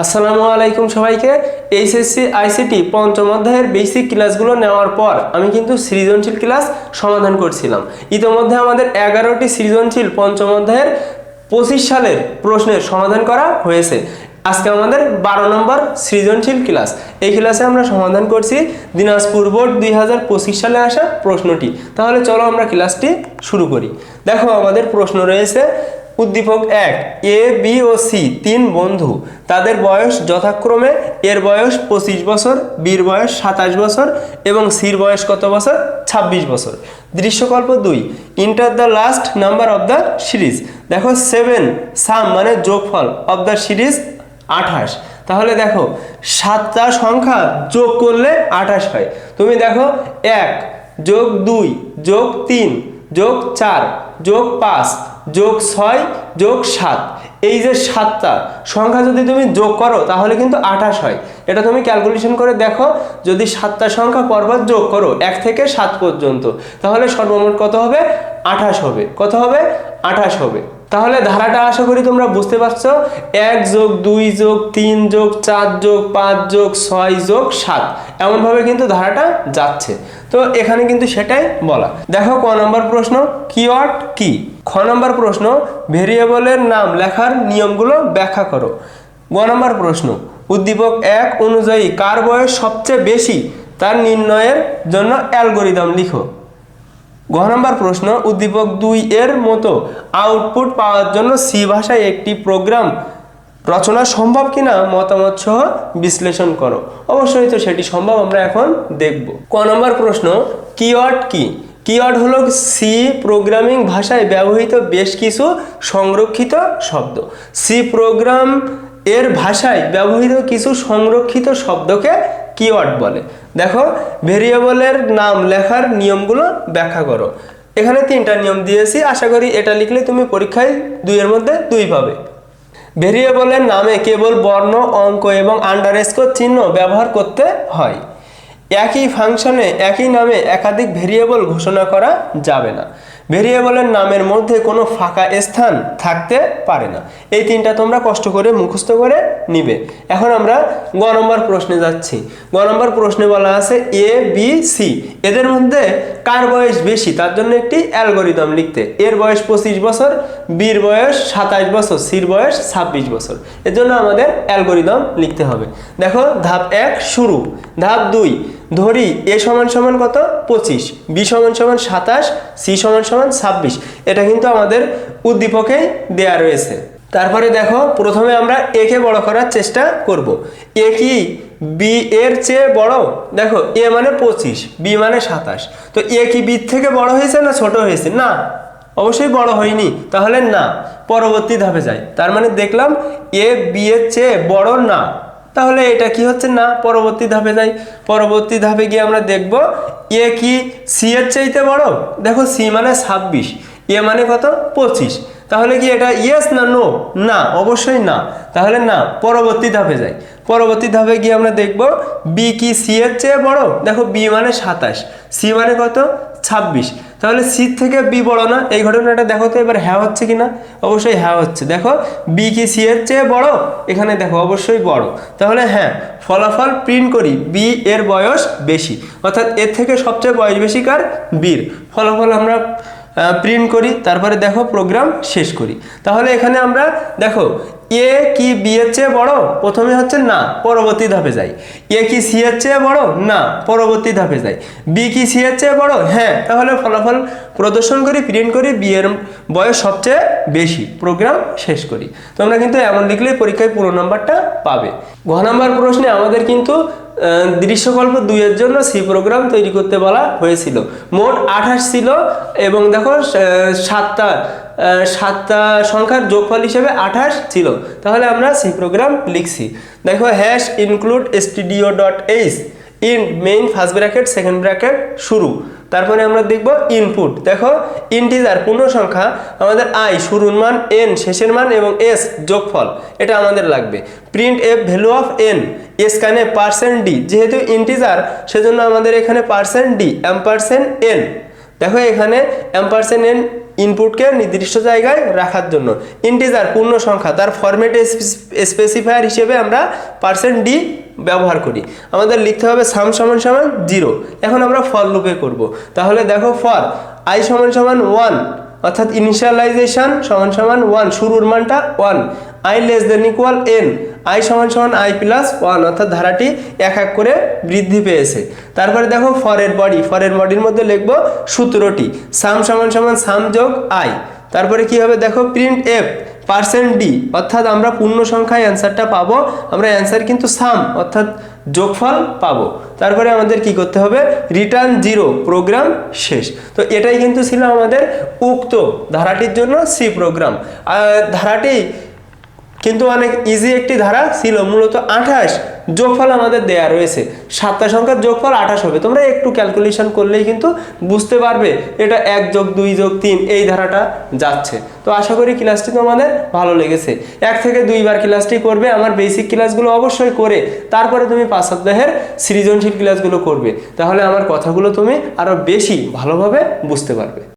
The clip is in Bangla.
আসসালামু আলাইকুম সবাইকে। এইচএসসি, আইসিটি পঞ্চম অধ্যায়ের বেসিক ক্লাসগুলো নেওয়ার পর আমি কিন্তু সৃজনশীল ক্লাস সমাধান করছিলাম। ইতোমধ্যে আমাদের এগারোটি সৃজনশীল পঞ্চম অধ্যায়ের পঁচিশ সালের প্রশ্নের সমাধান করা হয়েছে। আজকে আমাদের বারো নম্বর সৃজনশীল ক্লাস এই ক্লাসে আমরা সমাধান করছি দিনাজপুর বোর্ড দুই হাজার পঁচিশ সালে আসা প্রশ্নটি। তাহলে চলো আমরা ক্লাসটি শুরু করি। দেখো আমাদের প্রশ্ন রয়েছে উদ্দীপক এক, এ, বি ও সি তিন বন্ধু। তাদের বয়স যথাক্রমে, এর বয়স পঁচিশ বছর, বির বয়স সাতাশ বছর এবং সির বয়স কত বছর? ছাব্বিশ বছর। দৃশ্যকল্প দুই enter the last number of the series দেখো সেভেন সাম মানে যোগফল অফ দ্য সিরিজ আঠাশ। তাহলে দেখো, সাতটা সংখ্যা যোগ করলে আঠাশ হয়। তুমি দেখো, এক, যোগ দুই, যোগ তিন, যোগ চার, যোগ পাঁচ যোগ ছয়, যোগ সাত। এই যে সাতটা সংখ্যা যদি তুমি যোগ করো, তাহলে কিন্তু আঠাশ হয়। এটা তুমি ক্যালকুলেশন করে দেখো, যদি সাতটা সংখ্যা পরপর যোগ করো, এক থেকে সাত পর্যন্ত, তাহলে সর্বমোট কত হবে? আঠাশ হবে। কত হবে? আঠাশ হবে। তাহলে ধারাটা আশা করি তোমরা বুঝতে পারছ। এক যোগ দুই যোগ তিন যোগ চার যোগ পাঁচ যোগ ছয় যোগ সাত। এমনভাবে কিন্তু ধারাটা যাচ্ছে। তো এখানে কিন্তু সেটাই বলা। দেখো ক নম্বর প্রশ্ন কিওয়ার্ড কি? খ নম্বর প্রশ্ন, ভেরিয়েবলের নাম লেখার নিয়মগুলো ব্যাখ্যা করো। গ নম্বর প্রশ্ন, উদ্দীপক এক অনুযায়ী কার বয়স সবচেয়ে বেশি? তার নির্ণয়ের জন্য অ্যালগোরিদম লিখো। ঘ নম্বর প্রশ্ন, উদ্দীপক দুই এর মতো আউটপুট পাওয়ার জন্য সি ভাষায় একটি প্রোগ্রাম রচনা সম্ভব কিনা মতামত সহ বিশ্লেষণ করো। অবশ্যই তো সেটি সম্ভব আমরা এখন দেখব। ক নম্বর প্রশ্ন, কিওয়ার্ড কি? কিওয়ার্ড হলো সি প্রোগ্রামিং ভাষায় ব্যবহৃত বেশ কিছু সংরক্ষিত শব্দ। সি প্রোগ্রাম এর ভাষায় ব্যবহৃত কিছু সংরক্ষিত শব্দকে কিওয়ার্ড বলে। দেখো, ভেরিয়েবলের নাম লেখার নিয়মগুলো ব্যাখ্যা করো। এখানে তিনটা নিয়ম দিয়েছি, আশা করি এটা লিখলে তুমি পরীক্ষায় দুইয়ের মধ্যে দুই পাবে। ভেরিয়েবলের নামে কেবল বর্ণ, অঙ্ক এবং আন্ডারস্কোর চিহ্ন ব্যবহার করতে হয়। একই ফাংশনে একই নামে একাধিক ভেরিয়েবল ঘোষণা করা যাবে না। ভেরিয়েবলের নামের মধ্যে কোনো ফাঁকা স্থান থাকতে পারে না। এই তিনটা তোমরা কষ্ট করে মুখস্থ করে নিবে। এখন আমরা গ নম্বর প্রশ্নে যাচ্ছি। গ নম্বর প্রশ্নে বলা আছে এ বি সি এদের মধ্যে কার বয়স বেশি? তার জন্য একটি অ্যালগোরিদম লিখতে। এর বয়স পঁচিশ বছর বির বয়স সাতাশ বছর সির বয়স ছাব্বিশ বছর। এর জন্য আমাদের অ্যালগোরিদম লিখতে হবে। দেখো, ধাপ এক শুরু। ধাপ দুই ধরি এ সমান সমান কত? পঁচিশ। বি সমান সমান সাতাশ। সি সমান সমান ছাব্বিশ। এটা কিন্তু আমাদের উদ্দীপকেই দেয়া রয়েছে। তারপরে দেখো, প্রথমে আমরা একে বড় করার চেষ্টা করব। এ কি? বি এর চেয়ে বড়? দেখো, এ মানে পঁচিশ, বি মানে সাতাশ। তো এ কি বি থেকে বড় হয়েছে না ছোট হয়েছে? না। অবশ্যই বড় হয়নি। তাহলে না। পরবর্তী ধাপে যাই। তার মানে দেখলাম, এ বি এর চেয়ে বড় না। তাহলে এটা কি হচ্ছে? না, পরবর্তী ধাপে যাই। পরবর্তী ধাপে গিয়ে আমরা দেখব এ কি সি এর চাইতে বড়? দেখো সি মানে ছাব্বিশ এ মানে কত? পঁচিশ। তাহলে কি এটা ইয়েস না নো না, অবশ্যই না। তাহলে না, পরবর্তী ধাপে যাই। পরবর্তী ধাপে গিয়ে আমরা দেখব বি কি সি এর চেয়ে বড়? দেখো বি মানে সাতাশ সি মানে কত? ছাব্বিশ। তাহলে সি থেকে বি বড় না? এই ঘটনাটা দেখো তো এবার হ্যাঁ হচ্ছে কি না অবশ্যই হ্যাঁ হচ্ছে। দেখো, বি কি সি এর চেয়ে বড়? এখানে দেখো, অবশ্যই বড়। তাহলে হ্যাঁ ফলাফল প্রিন্ট করি, বি এর বয়স বেশি। অর্থাৎ এর থেকে সবচেয়ে বয়স বেশি কার? বীর ফলাফল আমরা প্রিন্ট করি, তারপরে দেখো প্রোগ্রাম শেষ করি। তাহলে এখানে আমরা দেখো, এ কি বি এর চেয়ে বড়? প্রথমে হচ্ছে না, পরবর্তী ধাপে যাই। এ কি সি এর চেয়ে বড়? না, পরবর্তী ধাপে যাই। বি কি সি এর চেয়ে বড়? হ্যাঁ তাহলে ফলাফল প্রদর্শন করি প্রিন্ট করি বি এর বয়স সবচেয়ে বেশি। প্রোগ্রাম শেষ করি। তোমরা কিন্তু এমন লিখলেই পরীক্ষায় পুরো নাম্বারটা পাবে। ঘ নাম্বার প্রশ্নে আমাদের কিন্তু দৃশ্যকল্প দুইয়ের জন্য সি প্রোগ্রাম তৈরি করতে বলা হয়েছিল। মোট আঠাশ ছিল এবং দেখো সাতটা সাতটা সংখ্যার যোগফল হিসেবে আঠাশ ছিল। তাহলে আমরা সি প্রোগ্রাম লিখছি। দেখো hash include studio dot H in main first bracket, second bracket শুরু। তারপরে আমরা দেখব ইনপুট। দেখো, ইন্টিজার পূর্ণ সংখ্যা আমাদের আই, শুরুর মান এন, শেষের মান এবং এস যোগফল। এটা আমাদের লাগবে। Print F value of N, S কানে পার্সেন্ট ডি। যেহেতু ইন্টিজার, সেজন্য আমাদের এখানে percent D, M percent N. দেখো এখানে অ্যাম্পারসেন্ট এন ইনপুটকে নির্দিষ্ট জায়গায় রাখার জন্য। ইন্টিজার পূর্ণ সংখ্যা, তার ফরম্যাট স্পেসিফায়ার হিসেবে আমরা পার্সেন্ট ডি ব্যবহার করি। আমাদের লিখতে হবে সাম সমান সমান জিরো এখন আমরা ফর লুপে করব। তাহলে দেখো ফর আই সমান সমান ওয়ান অর্থাৎ ইনিশিয়ালাইজেশন সমান সমান ওয়ান শুরুর মানটা one I less than equal N I সমান সমান আই প্লাস ওয়ান অর্থাৎ ধারাটি এক এক করে বৃদ্ধি পেয়েছে। তারপরে দেখো ফরের বডি ফরের বডির মধ্যে লিখব সূত্রটি সাম সমান সমান সাম যোগ আই তারপরে কি হবে দেখো প্রিন্ট এফ পার্সেন্ট ডি অর্থাৎ আমরা পূর্ণ সংখ্যায় অ্যান্সারটা পাবো, আমরা অ্যান্সার কিন্তু সাম অর্থাৎ যোগফল পাবো। তারপরে আমাদের কি করতে হবে? রিটার্ন জিরো প্রোগ্রাম শেষ। তো এটাই কিন্তু ছিল আমাদের উক্ত ধারাটির জন্য সি প্রোগ্রাম ধারাটি কিন্তু অনেক ইজি একটি ধারা ছিল, মূলত আঠাশ যোগফল আমাদের দেয়া রয়েছে। সাতটা সংখ্যার যোগফল আঠাশ হবে। তোমরা একটু ক্যালকুলেশন করলেই কিন্তু বুঝতে পারবে এটা এক যোগ দুই যোগ তিন, এই ধারাটা যাচ্ছে। তো আশা করি ক্লাসটি তোমাদের ভালো লেগেছে। এক থেকে দুইবার ক্লাসটি করবে, আমার বেসিক ক্লাসগুলো অবশ্যই করে, তারপরে তুমি পাঁচ সপ্তাহের সৃজনশীল ক্লাসগুলো করবে। তাহলে আমার কথাগুলো তুমি আরও বেশি ভালোভাবে বুঝতে পারবে।